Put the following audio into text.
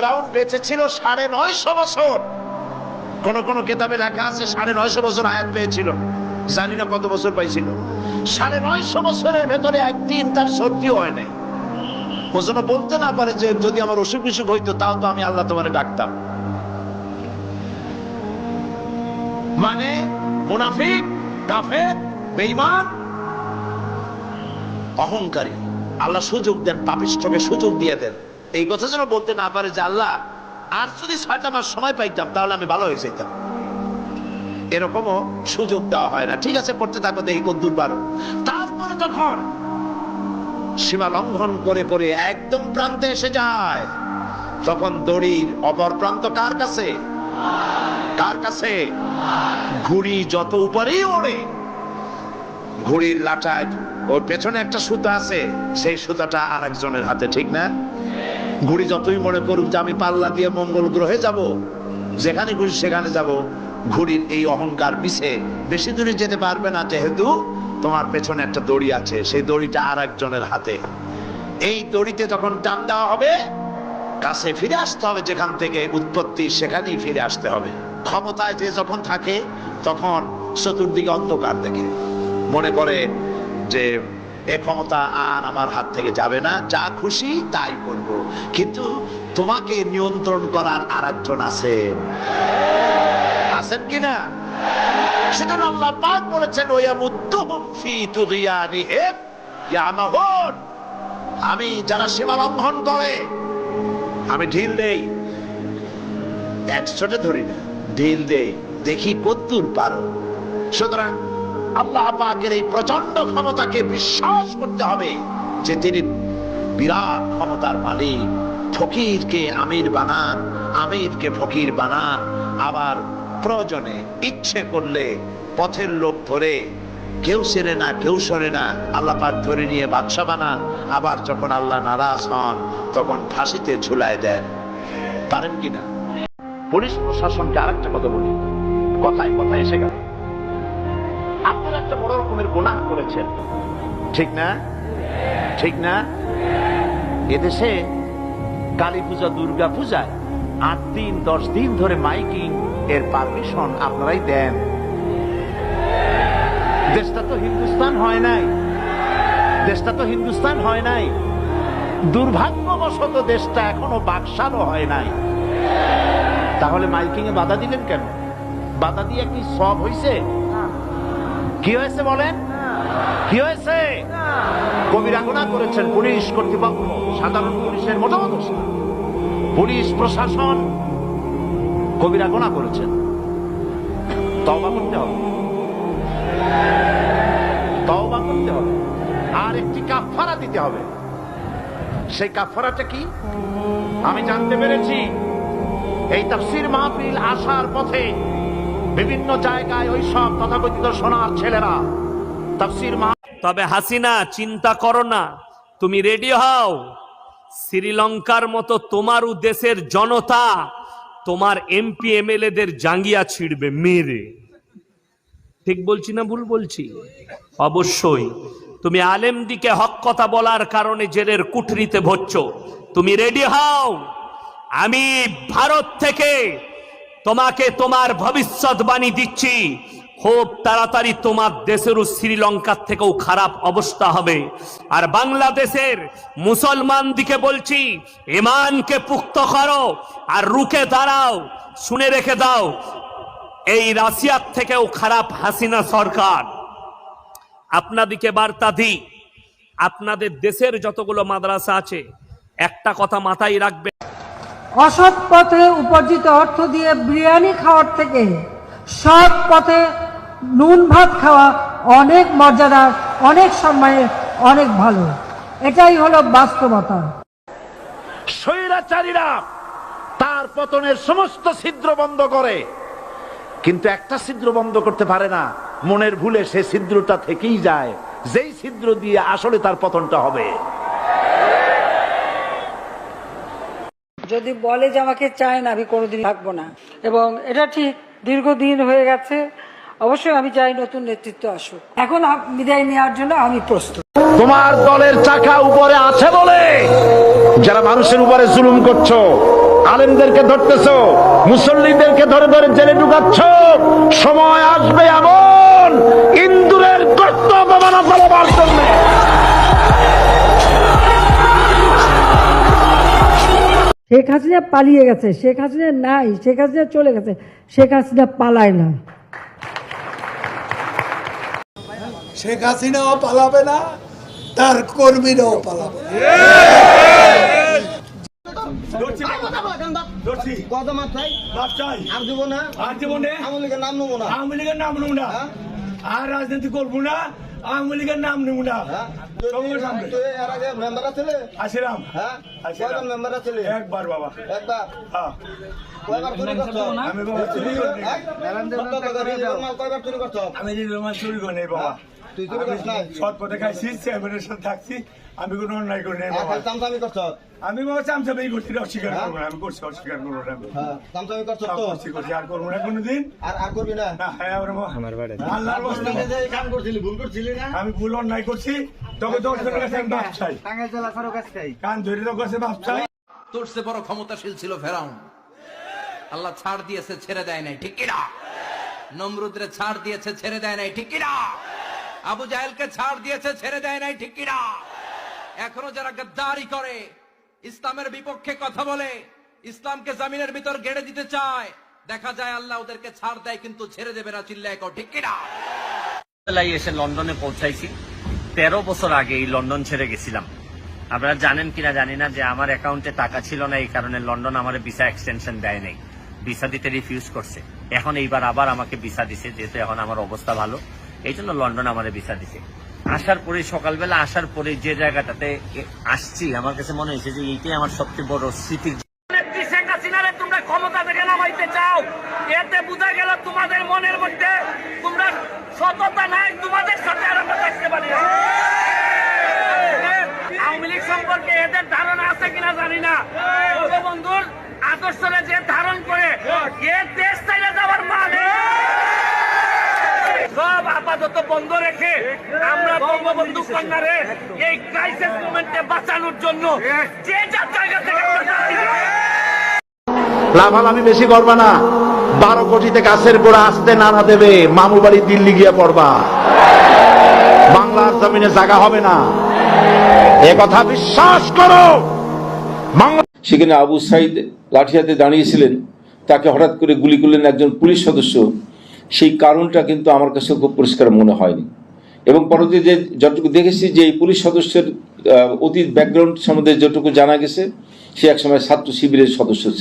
ফেরাউন বেঁচে ছিল সাড়ে নয়শো বছর। কোন কোন কেতাবে লেখা আছে সাড়ে নয়শো বছর আয়াত পেয়েছিল। জানি না কত বছর পাইছিল। সাড়ে নয়শো বছরের ভেতরে একদিন তার সর্দিও হয় নাই। ও যেন বলতে না পারে যে যদি আমার অসুখ বিসুখ হইতো, তাও তো আমি আল্লাহ তোমার ডাকতাম। মানে মুনাফিক, কাফের, বেঈমান, অহংকারী। আল্লাহ সুযোগ দেন, পাপিষ্ঠকে সুযোগ দিয়ে দেন। এই কথা যেন বলতে না পারে যে আল্লাহ, আর যদি ছয়টা মাস সময় পাইতাম, তাহলে আমি ভালো হয়ে যেতাম। এরকমও সুযোগ দেওয়া হয় না। ঠিক আছে, পড়তে থাকো, দেখি কদ্দুর পারো। তারপরে তখন সীমা লঙ্ঘন করে করে একদম প্রান্তে এসে যায়, তখন দড়ির অপর প্রান্ত কার কাছে? কার কাছে? ঘুড়ি যত উপরেই ওড়ে, ঘুড়ির লাটায় ওর পেছনে একটা সুতা আছে, সেই সুতাটা আর একজনের হাতে, ঠিক না? ঘুড়ি যতই মনে করুক যে আমি পাল্লা দিয়ে মঙ্গল গ্রহে যাব, যেখানে খুশি সেখানে যাব, ঘুড়ির এই অহংকার পিছে বেশি দূরে যেতে পারবে না, যেহেতু তোমার পেছনে একটা দড়ি আছে, সেই দড়িটা আর একজনের হাতে। এই দড়িতে যখন টান দেওয়া হবে, কাছে ফিরে আসতে হবে, যেখান থেকে উৎপত্তি সেখানেই ফিরে আসতে হবে। ক্ষমতায় যে যখন থাকে, তখন চতুর্দিকে অন্ধকার দেখে। মনে করে যে এ ক্ষমতা আর আমার হাত থেকে যাবে না, যা খুশি তাই করব। কিন্তু তোমাকে নিয়ন্ত্রণ করার আর একজন আছে। আছেন কিনা? সেটা আল্লাহ পাক বলেছেন আমি যারা সীমা লঙ্ঘন করে, আমি ঢিল দেই। একশোটা ধরি না, ঢিল দেই। দেখি কদ্দূর পারো। সুতরাং আল্লাহ পাকের এই প্রচণ্ড ক্ষমতাকে বিশ্বাস করতে হবে যে তিনি বিরাট ক্ষমতার মালিক। ফকিরকে আমির বানান আমিরকে ফকির বানান আবার প্রয়োজনে ইচ্ছে করলে পথের লোক ধরে কেউ সেরে না, কেউ সরে না, আল্লাহ পাক ধরে নিয়ে বাদশা বানান আবার যখন আল্লাহ নারাজ হন, তখন ফাঁসিতে ঝুলায় দেন। পারেন কিনা? পুলিশ প্রশাসনকে আরেকটা কথা বলি। কথায় কথায় এসে গেল। রকমের গুনাহ করেছেন। ঠিক না? ঠিক না? এদেশে কালী পূজা দুর্গা পূজায় আট দিন, দশ দিন ধরে মাইকিং, এর পারমিশন আপনারাই দেন। দেশটা তো হিন্দুস্তান হয় নাই। দেশটা তো হিন্দুস্তান হয় নাই। দুর্ভাগ্যবশত দেশটা এখনও বাকশালও হয় নাই। তাহলে মাইকিং এ বাধা দিলেন কেন? বাধা দিয়ে কি সব হইছে? কি হয়েছে বলেন? কি হয়েছে? কবিরা গুণা করেছেন পুলিশ কর্তৃপক্ষ, সাধারণ পুলিশের মতামত পুলিশ প্রশাসন কবিরা গুণা করেছেন। তওবা করতে হবে। তওবা করতে হবে। আর একটি কাফারা দিতে হবে। সেই কাফারাটা কি? আমি জানতে পেরেছি। এই তাফসির মাহফিল আসার পথে বিভিন্ন জায়গায় ওই সব তথাকথিত সোনার ছেলেরা। তাফসির তবে হাসিনা, চিন্তা করো না। তুমি রেডি হও। শ্রীলঙ্কার মতো তোমারও দেশের জনতা, তোমার এমপি, এমএলএদের জাঙ্গিয়া ছিড়বে মেরে। ঠিক বলছি না ভুল বলছি? অবশ্যই। তুমি আলেম দিকে হক কথা বলার কারণে জেলের কুঠরিতে ভরছ। তুমি রেডি হও। আমি ভারত থেকে তোমাকে তোমার ভবিষ্যৎবাণী দিচ্ছি। খুব তাড়াতাড়ি তোমার দেশেরও শ্রীলঙ্কার থেকেও খারাপ অবস্থা হবে। আর বাংলাদেশের মুসলমান দিকে বলছি, ইমানকে পুক্ত করো আর রুখে দাঁড়াও, শুনে রেখে দাও, এই রাশিয়ার থেকেও খারাপ হাসিনা সরকার। আপনাদিকে বার্তা দিই, আপনাদের দেশের যতগুলো মাদ্রাসা আছে, একটা কথা মাথায় রাখবে অসৎ পথে উপার্জিত অর্থ দিয়ে বিরিয়ানি খাওয়ার থেকে সৎ পথে নুন ভাত খাওয়া অনেক মর্যাদার অনেক সম্মানের, অনেক ভালো। এটাই হলো বাস্তবতা। স্বৈরাচারীরা তার পতনের সমস্ত ছিদ্র বন্ধ করে। কিন্তু একটা ছিদ্র বন্ধ করতে পারে না। মনের ভুলে সে ছিদ্রটা থেকেই যায়। যেই ছিদ্র দিয়ে আসলে তার পতনটা হবে। যদি বলে যে আমাকে চায় না, আমি কোনোদিন থাকব না। এবং এটা ঠিক দীর্ঘদিন হয়ে গেছে। অবশ্যই আমি চাই নতুন নেতৃত্ব আসুক। এখন বিদায় নেওয়ার জন্য আমি প্রস্তুত। তোমার দলের চাকা উপরে আছে বলে যারা মানুষের উপরে জুলুম করছ, আলেমদেরকে ধরতেছো, মুসল্লিদেরকে ধরে ধরে জেলে ঢুকাচ্ছ, সময় আসবে এমন ইন্দুরের গর্ত অপমানা ফলাবার জন্য শেখ হাসিনা পালিয়ে গেছে শেখ হাসিনা নাই শেখ হাসিনা চলে গেছে শেখ হাসিনা পালায় না। শেখ হাসিনাও পালাবে না তার কর্মীরাও পালাবে আর রাজনীতি করব না আওয়ামী লীগের নাম নেব না। হ্যাঁ? সঙ্গে সামনে। তুই এর আগে ছিলে? আসিরাম হ্যাঁ? আসিরাম। কয়বার মেম্বার ছিলে? একবার বাবা। একবার? হ্যাঁ। কয়বার চুরি করছ? আমি চুরি করি হ্যাঁ? সত্য কথা, রিজিকের মাল কয়বার চুরি করছ আমি চুরি করি বাবা। তুই চুরি করিস নাই। সৎ পথে খাইছি চেয়ারম্যানের সাথে থাকছি আমি কোনো অন্যায় করি নাই বাবা। চামচামি করছ? আমি বাবা চামচামি করছি অস্বীকার করব না আমি করছি অস্বীকার করব না হ্যাঁ চামচামি করছ তো? করছি করছি আর করব না কোনোদিন। আর আর করবি না? না হ্যাঁ আমার আল্লাহর বস্তা। কাম করছিলি ভুল করছিলি না? আমি ভুল অন্যায় করছি তবে দর্শনের কাছে আমি চাই। জেলা কান ধরে তো কাছে চাই। তোর সে বড় ক্ষমতাশীল ছিল ফেরাউন। আল্লাহ ছাড় দিয়েছে ছেড়ে দেয় নাই ঠিক কিনা? নমরুদরে ছাড় দিয়েছে ছেড়ে দেয় নাই ঠিক কিনা? আবু জাহেলকে ছাড় দিয়েছে, ছেড়ে দেয় নাই, ঠিক কিনা? এখনও যারা গদ্দারি করে, ইসলামের বিপক্ষে কথা বলে, ইসলামকে জামিনের ভিতর গেড়ে দিতে চায়, দেখা যায় আল্লাহ ওদেরকে ছাড় দেয়, কিন্তু ছেড়ে দেবে না, চিল্লায় ঠিক কিনা? এসে লন্ডনে পৌঁছাইছি। তেরো বছর আগে এই লন্ডন ছেড়ে গেছিলাম। আপনারা জানেন কিনা জানি না যে আমার অ্যাকাউন্টে টাকা ছিল না, এই কারণে লন্ডন আমার ভিসা এক্সটেনশন দেয় নাই। ভিসা দিতে রিফিউজ করছে। এখন এইবার আবার আমাকে ভিসা দিছে, যেহেতু এখন আমার অবস্থা ভালো। এই জন্য লন্ডন আমার ভিসা দিছে। আসার পরে সকালবেলা, আসার পরে যে জায়গাটাতে আসছি, আমার কাছে মনে হয়েছে যে এইটাই আমার সবচেয়ে বড় স্মৃতির এতে তোমাদের মনের মধ্যে তোমরা নাই, তোমাদের আওয়ামী লীগ সম্পর্কে এদের ধারণা আছে কিনা জানি না। বন্ধুর যে ধারণ করে এ দেশ চাইলে যাওয়ার মানে সব আপাতত বন্ধ রেখে আমরা বঙ্গবন্ধু কন্যারে এই ক্রাইসিস মোমেন্টে বাঁচানোর জন্য যে যার জায়গা থেকে লাভালাভি বেশি করবা না। বারো কোটিতে গাছের গোড়া আসতে নানা দেবে। মামু বাড়ি দিল্লি গিয়ে পড়বা। বাংলার জমিনে জায়গা হবে না। এ কথা বিশ্বাস করো। বাংলা সেখানে আবু সাইদ লাঠি হাতে দাঁড়িয়েছিলেন। তাকে হঠাৎ করে গুলি করলেন একজন পুলিশ সদস্য। সেই কারণটা কিন্তু আমার কাছে খুব পরিষ্কার মনে হয়নি। এবং পরবর্তী যে যতটুকু দেখেছি যে এই পুলিশ সদস্যের অতীত ব্যাকগ্রাউন্ড সম্বন্ধে যতটুকু জানা গেছে, সে একসময় ছাত্র শিবিরের সদস্য ছিল।